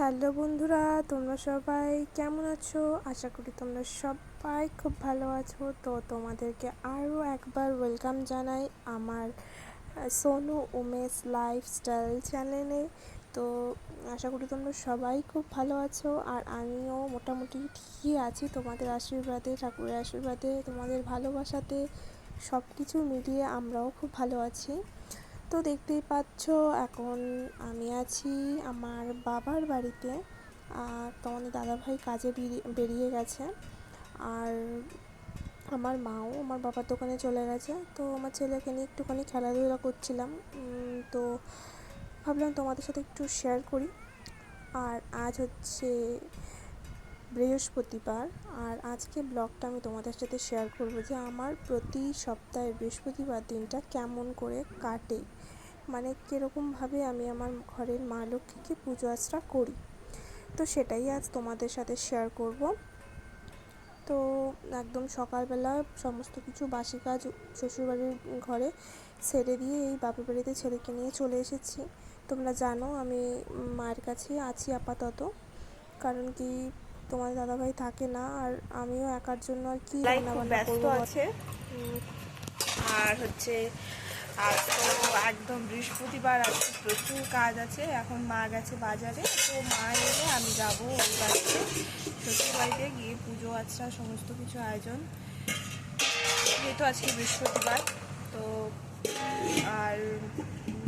Hello বন্ধুরা, তোমরা সবাই কেমন আছো? আশা করি তোমরা সবাই খুব ভালো আছো। তো তোমাদেরকে আরও একবার ওয়েলকাম জানাই আমার সোনু উমেশ লাইফস্টাইল চ্যানেলে তো আশা করি তোমরা সবাই খুব ভালো আছো আর আমিও মোটামুটি ঠিকই আছি। তোমাদের আশীর্বাদে, ঠাকুরের আশীর্বাদে, তোমাদের ভালোবাসাতে সব কিছু মিলিয়ে আমরাও খুব ভালো আছি। তো দেখতেই পাচ্ছ, এখন আমি আছি আমার বাবার বাড়িতে। আর তোমাদের দাদাভাই কাজে বেরিয়ে বেরিয়ে গেছে। আর আমার মাও আমার বাবার দোকানে চলে গেছে। তো আমার ছেলেকে নিয়ে একটুখানি খেলাধুলা করছিলাম। তো ভাবলাম তোমাদের সাথে একটু শেয়ার করি। আর আজ হচ্ছে বৃহস্পতিবার। আর আজকে ব্লগটা আমি তোমাদের সাথে শেয়ার করব যে আমার প্রতি সপ্তাহে বৃহস্পতিবার দিনটা কেমন করে কাটে। মানে কীরকমভাবে আমি আমার ঘরের মা লক্ষ্মীকে পুজো আচরা করি। তো সেটাই আজ তোমাদের সাথে শেয়ার করব। তো একদম সকালবেলা সমস্ত কিছু বাসি কাজ শ্বশুরবাড়ির ঘরে সেরে দিয়ে এই বাপের বাড়িতে ছেলেকে নিয়ে চলে এসেছি। তোমরা জানো আমি মায়ের কাছে আছি আপাতত। কারণ কি তোমার দাদাভাই থাকে না আর আমিও একার জন্য আর কি লাই রান্না খুব বান্না ব্যস্ত আছে। আর হচ্ছে আর তো একদম বৃহস্পতিবার আজকে প্রচুর কাজ আছে। এখন মা গেছে বাজারে তো মা এলে আমি যাব ওই বাড়িতে। শ্বশুর বাড়িতে গিয়ে পুজো আচ্ছা সমস্ত কিছু আয়োজন। যেহেতু আজকে বৃহস্পতিবার তো আর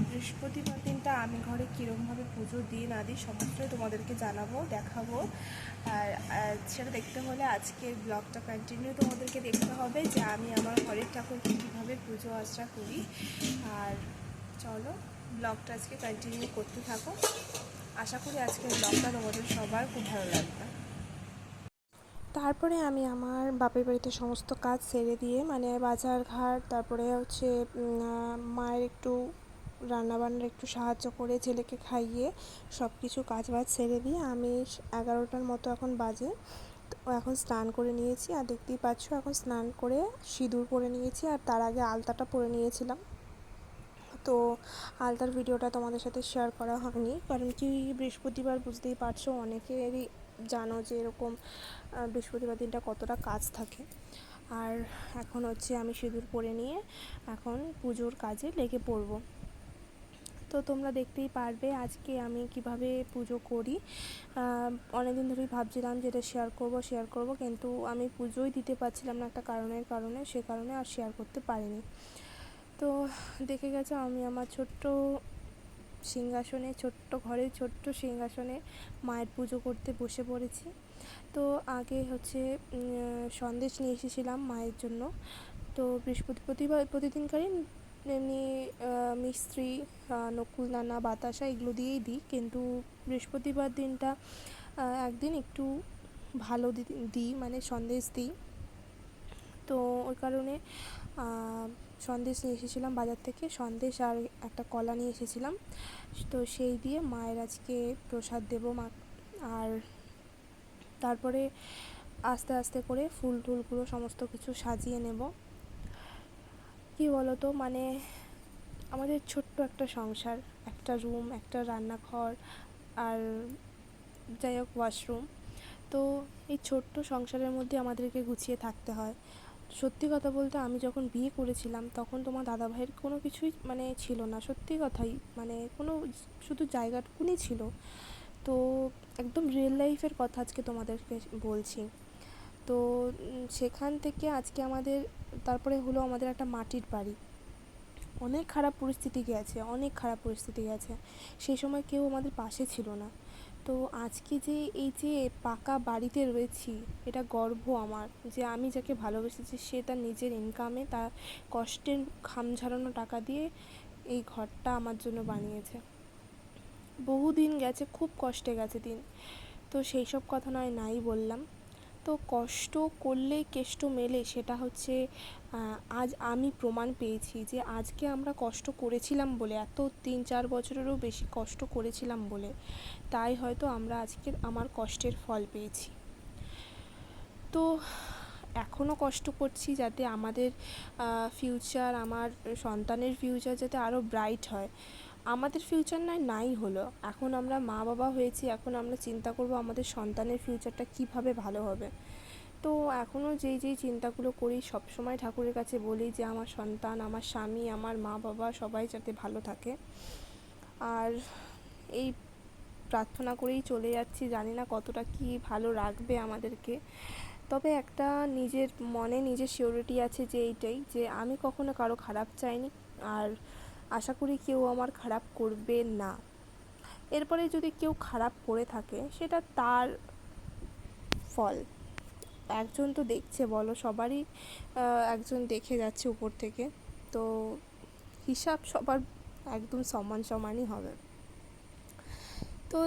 বৃহস্পতিবার দিনটা আমি ঘরে কীরকমভাবে পুজো দিই না দিই সমস্তই তোমাদেরকে জানাব, দেখাবো। আর সেটা দেখতে হলে আজকের ব্লগটা কন্টিনিউ তোমাদেরকে দেখতে হবে যে আমি আমার ঘরের ঠাকুরকে কীভাবে পুজো আর্চা করি। আর চলো, ব্লগটা আজকে কন্টিনিউ করতে থাকো। আশা করি আজকের ব্লগটা তোমাদের সবার খুব ভালো লাগবে। তারপরে আমি আমার বাপের বাড়িতে সমস্ত কাজ সেরে দিয়ে মানে বাজার ঘাট তারপরে হচ্ছে মায়ের একটু রান্নাবান্নার একটু সাহায্য করে, ছেলেকে খাইয়ে সব কিছু কাজ বাজ সেরে দিয়ে আমি এগারোটার মতো এখন বাজে। তো এখন স্নান করে নিয়েছি আর দেখতেই পাচ্ছ এখন স্নান করে সিঁদুর পরে নিয়েছি আর তার আগে আলতাটা পরে নিয়েছিলাম। তো আলতার ভিডিওটা তোমাদের সাথে শেয়ার করা হয়নি, কারণ কি বৃহস্পতিবার বুঝতেই পারছ, অনেকেরই জানো যে এরকম বৃহস্পতিবার দিনটা কতটা কাজ থাকে। আর এখন হচ্ছে আমি সিঁদুর পরে নিয়ে এখন পুজোর কাজে লেগে পড়ব। তো তোমরা দেখতেই পারবে আজকে আমি কীভাবে পুজো করি। অনেক দিন ধরেই ভাবছিলাম যে এটা শেয়ার করব শেয়ার করব, কিন্তু আমি পুজোই দিতে পারছিলাম না একটা কারণের কারণে, সে কারণে আর শেয়ার করতে পারিনি। তো দেখে গেছো আমি আমার ছোট্ট সিংহাসনে, ছোট্ট ঘরে ছোট্ট সিংহাসনে মায়ের পুজো করতে বসে পড়েছি। তো আগে হচ্ছে সন্দেশ নিয়ে এসেছিলাম মায়ের জন্য। তো বৃহস্পতি প্রতিবার প্রতিদিনকারই এমনি মিস্ত্রি নকুল দানা বাতাসা এগুলো দিয়েই দিই। কিন্তু বৃহস্পতিবার দিনটা একদিন একটু ভালো দি- দিই মানে সন্দেশ দিই। তো ওই কারণে সন্দেশ নিয়ে এসেছিলাম বাজার থেকে। সন্দেশ আর একটা কলা নিয়ে এসেছিলাম। তো সেই দিয়ে মায়ের আজকে প্রসাদ দেবো মা। আর তারপরে আস্তে আস্তে করে ফুল টুলগুলো সমস্ত কিছু সাজিয়ে নেব। কি বলো তো মানে আমাদের ছোট্ট একটা সংসার, একটা রুম, একটা রান্নাঘর আর যাই হোক ওয়াশরুম। তো এই ছোট্ট সংসারের মধ্যে আমাদেরকে গুছিয়ে থাকতে হয়। সত্যি কথা বলতে আমি যখন বিয়ে করেছিলাম, তখন তোমার দাদা ভাইয়ের কোনো কিছুই মানে ছিল না। সত্যি কথাই মানে কোনো শুধু জায়গাটুকুনি ছিল। তো একদম রিয়েল লাইফের কথা আজকে তোমাদেরকে বলছি। তো সেখান থেকে আজকে আমাদের, তারপরে হলো আমাদের একটা মাটির বাড়ি। অনেক খারাপ পরিস্থিতি গেছে, অনেক খারাপ পরিস্থিতি গেছে। সেই সময় কেউ আমাদের পাশে ছিল না। তো আজকে যে এই যে পাকা বাড়িতে রয়েছি, এটা গর্ব আমার যে আমি যাকে ভালোবেসেছি, সে তার নিজের ইনকামে তার কষ্টের ঘাম ঝরানো টাকা দিয়ে এই ঘরটা আমার জন্য বানিয়েছে। বহু দিন গেছে, খুব কষ্টে গেছে দিন। তো সেই সব কথা নয়, নাই বললাম। তো কষ্ট করলে কেষ্ট মেলে সেটা হচ্ছে আজ আমি প্রমাণ পেয়েছি যে আজকে আমরা কষ্ট করেছিলাম বলে, এত তিন চার বছরেরও বেশি কষ্ট করেছিলাম বলে, তাই হয়তো আমরা আজকে আমার কষ্টের ফল পেয়েছি। তো এখনও কষ্ট করছি যাতে আমাদের ফিউচার আমার সন্তানের ফিউচার যাতে আরও ব্রাইট হয়। আমাদের ফিউচার নয় নাই হলো। এখন আমরা মা বাবা হয়েছি, এখন আমরা চিন্তা করব আমাদের সন্তানের ফিউচারটা কীভাবে ভালো হবে। তো এখনও যেই যেই চিন্তাগুলো করি সব সময় ঠাকুরের কাছে বলি যে, আমার সন্তান, আমার স্বামী, আমার মা বাবা সবাই যাতে ভালো থাকে। আর এই প্রার্থনা করেই চলে যাচ্ছি, জানি না কতটা কি ভালো রাখবে আমাদেরকে। তবে একটা নিজের মনে নিজের সিওরিটি আছে যে, এইটাই যে, আমি কখনো কারও খারাপ চাইনি। আর আশা করি কেউ আমার খারাপ করবে না। এরপরে যদি কেউ খারাপ করে থাকে, সেটা তার ফল। একজন তো দেখছে, বলো, সবারই একজন দেখে যাচ্ছে উপর থেকে। তো হিসাব সবার একদম সমান সমানই হবে। তো,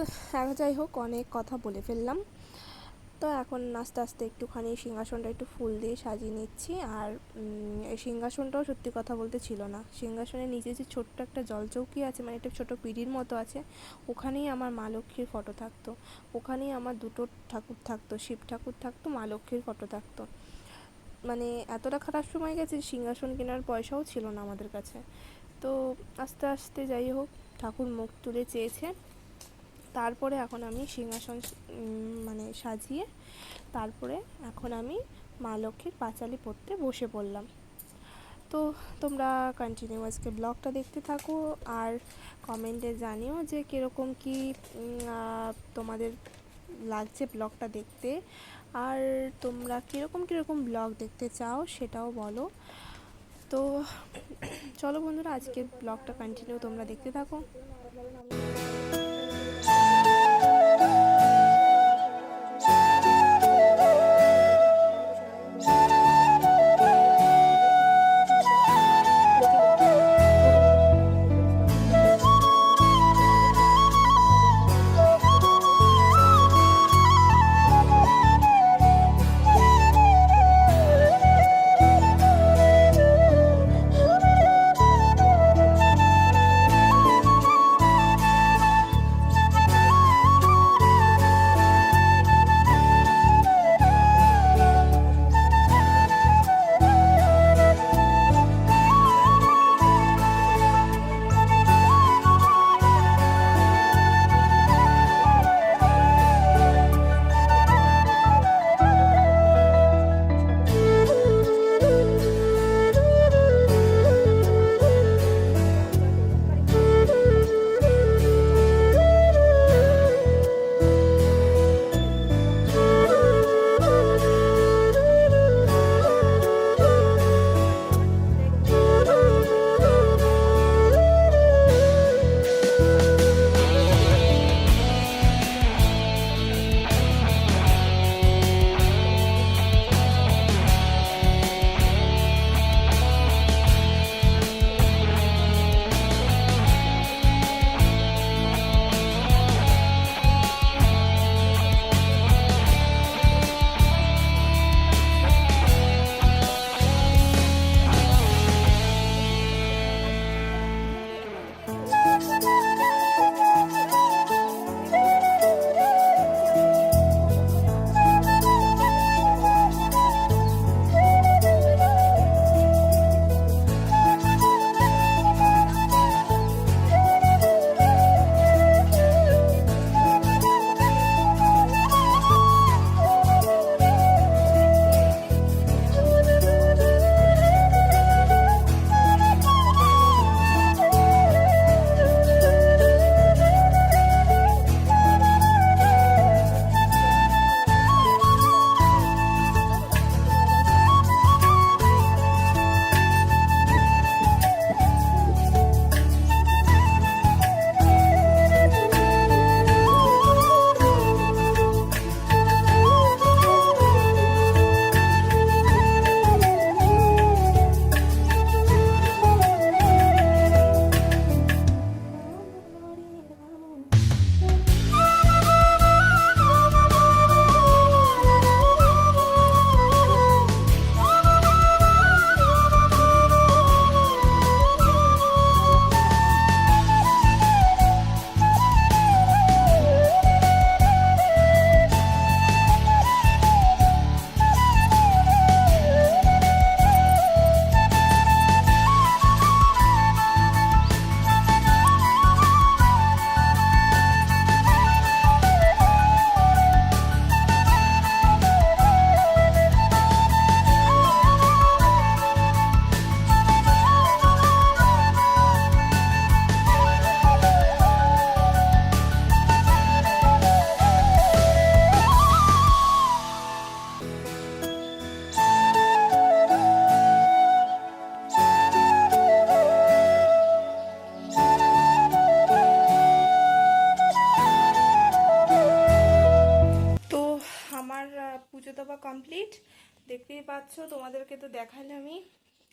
যাই হোক, অনেক কথা বলে ফেললাম। তো এখন আস্তে আস্তে একটুখানি সিংহাসনটা একটু ফুল দিয়ে সাজিয়ে নিচ্ছি আর এই সিংহাসনটাও সত্যি কথা বলতে ছিল না। সিংহাসনের নিচে যে ছোট্ট একটা জলচৌকি আছে মানে একটা ছোটো পিঁড়ির মতো আছে, ওখানেই আমার মা লক্ষ্মীর ফটো থাকতো। ওখানেই আমার দুটো ঠাকুর থাকতো, শিব ঠাকুর থাকতো, মা লক্ষ্মীর ফটো থাকতো। মানে এতটা খারাপ সময় গেছে সিংহাসন কেনার পয়সাও ছিল না আমাদের কাছে। তো আস্তে আস্তে যাই হোক, ঠাকুর মুখ তুলে চেয়েছে। তারপরে এখন আমি সিংহাসন মানে সাজিয়ে তারপরে এখন আমি মা লক্ষ্মীর পাঁচালি পড়তে বসে পড়লাম। তো তোমরা কন্টিনিউ আজকে ব্লগটা দেখতে থাকো আর কমেন্টে জানিও যে কীরকম কী তোমাদের লাগছে ব্লগটা দেখতে। আর তোমরা কীরকম কীরকম ব্লগ দেখতে চাও সেটাও বলো। তো চলো বন্ধুরা আজকে ব্লগটা কন্টিনিউ তোমরা দেখতে থাকো।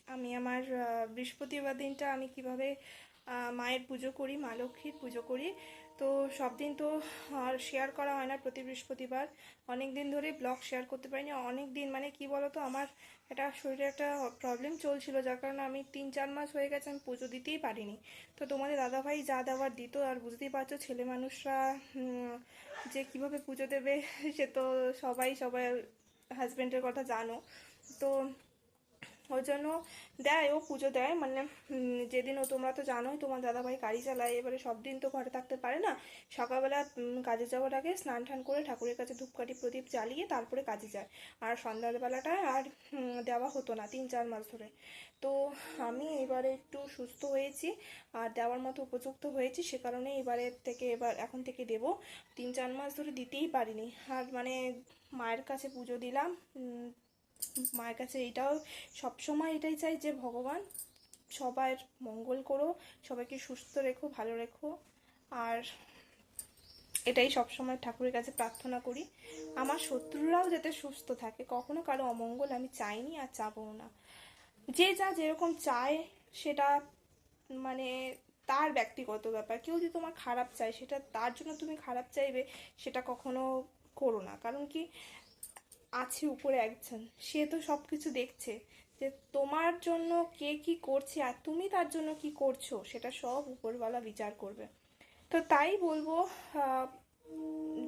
আমি আমার বৃহস্পতিবার দিনটা আমি কীভাবে মায়ের পুজো করি, মা লক্ষ্মীর পুজো করি, তো সব দিন তো আর শেয়ার করা হয় না প্রতি বৃহস্পতিবার। অনেক দিন ধরে ব্লগ শেয়ার করতে পারিনি। অনেক দিন মানে কি বলতো, আমার একটা শরীরে একটা প্রবলেম চলছিল, যার কারণে আমি তিন চার মাস হয়ে গেছে আমি পুজো দিতেই পারিনি। তো তোমাদের দাদাভাই যা দেওয়ার দিত, আর বুঝতেই পারছ ছেলে মানুষরা যে কীভাবে পুজো দেবে, সে তো সবাই সবাই হাজব্যান্ডের কথা জানো। তো ওই জন্য দেয়, ও পুজো দেয়। মানে যেদিন ও, তোমরা তো জানোই, তোমার দাদাভাই গাড়ি চালায়, এবারে সব দিন তো ঘরে থাকতে পারে না। সকালবেলা কাজে যাওয়ার আগে স্নান টান করে ঠাকুরের কাছে ধূপকাঠি প্রদীপ জ্বালিয়ে তারপরে কাজে যায়। আর সন্ধ্যাবেলাটা আর দেওয়া হতো না, তিন চার মাস ধরে। তো আমি এবারে একটু সুস্থ হয়েছি, আর দেওয়ার মতো উপযুক্ত হয়েছি, সে কারণে এবারে থেকে এবার, এখন থেকে দেব। তিন চার মাস ধরে দিতেই পারিনি। আর মানে মায়ের কাছে পুজো দিলাম মায়ের কাছে এটাও সবসময় এটাই চাই যে ভগবান সবার মঙ্গল করো, সবাইকে সুস্থ রেখো, ভালো রেখো। আর এটাই সবসময় ঠাকুরের কাছে প্রার্থনা করি। আমার শত্রুরাও যাতে সুস্থ থাকে, কখনো কারও অমঙ্গল আমি চাইনি আর চাবও না। যে যা যেরকম চায়, সেটা মানে তার ব্যক্তিগত ব্যাপার। কেউ যদি তোমার খারাপ চায়, সেটা তার জন্য তুমি খারাপ চাইবে, সেটা কখনো করো না। কারণ কি আছে উপরে একজন। সে তো সব কিছু দেখছে। যে তোমার জন্য কে কি করছে আর তুমি তার জন্য কি করছ, সেটা সব উপরওয়ালা বিচার করবে। তো তাই বলব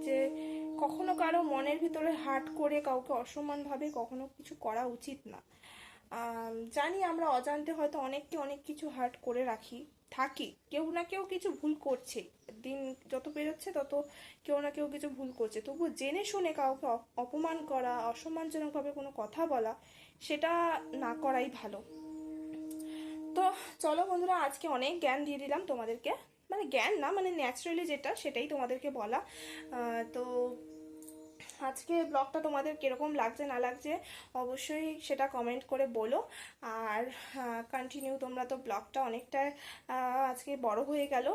যে কখনো কারও মনের ভিতরে হাট করে কাউকে অসম্মানভাবে কখনো কিছু করা উচিত না। জানি আমরা অজান্তে হয়তো অনেককে অনেক কিছু হার্ট করে রাখি। থাকি। কেউ না কেউ কিছু ভুল করছে। দিন যত বেরোচ্ছে তত কেউ না কেউ কিছু ভুল করছে। তবু জেনে শুনে কাউকে অপমান করা, অসম্মানজনকভাবে কোনো কথা বলা, সেটা না করাই ভালো। তো চলো বন্ধুরা, আজকে অনেক জ্ঞান দিয়ে দিলাম তোমাদেরকে। মানে জ্ঞান না মানে ন্যাচারালি যেটা, সেটাই তোমাদেরকে বলা। তো আজকে ব্লগটা তোমাদের কীরকম লাগছে, না লাগছে, অবশ্যই সেটা কমেন্ট করে বলো। আর কন্টিনিউ তোমরা তো ব্লগটা অনেকটা আজকে বড় হয়ে গেল।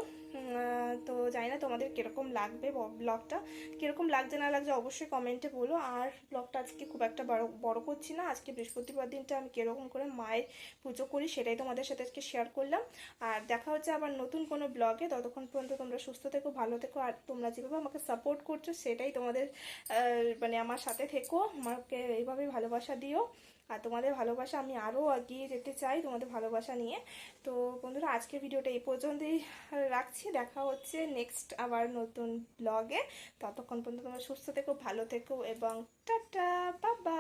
তো জানি না তোমাদের কীরকম লাগবে ব্লগটা। কীরকম লাগছে, না লাগছে অবশ্যই কমেন্টে বলো। আর ব্লগটা আজকে খুব একটা বড় বড় করছি না। আজকে বৃহস্পতিবার দিনটা আমি কীরকম করে মায়ের পুজো করি সেটাই তোমাদের সাথে আজকে শেয়ার করলাম। আর দেখা হচ্ছে আবার নতুন কোনো ব্লগে। ততক্ষণ পর্যন্ত তোমরা সুস্থ থেকো, ভালো থেকো। আর তোমরা যেভাবে আমাকে সাপোর্ট করছ সেটাই তোমাদের মানে আমার সাথে থেকো, আমাকে এইভাবে ভালোবাসা দিও। আর তোমাদের ভালোবাসা আমি আরও এগিয়ে যেতে চাই তোমাদের ভালোবাসা নিয়ে। তো বন্ধুরা, আজকের ভিডিওটা এই পর্যন্তই রাখছি। দেখা হচ্ছে নেক্সট আবার নতুন ব্লগে ততক্ষণ পর্যন্ত তোমরা সুস্থ থেকো, ভালো থেকো এবং টাটা বাবা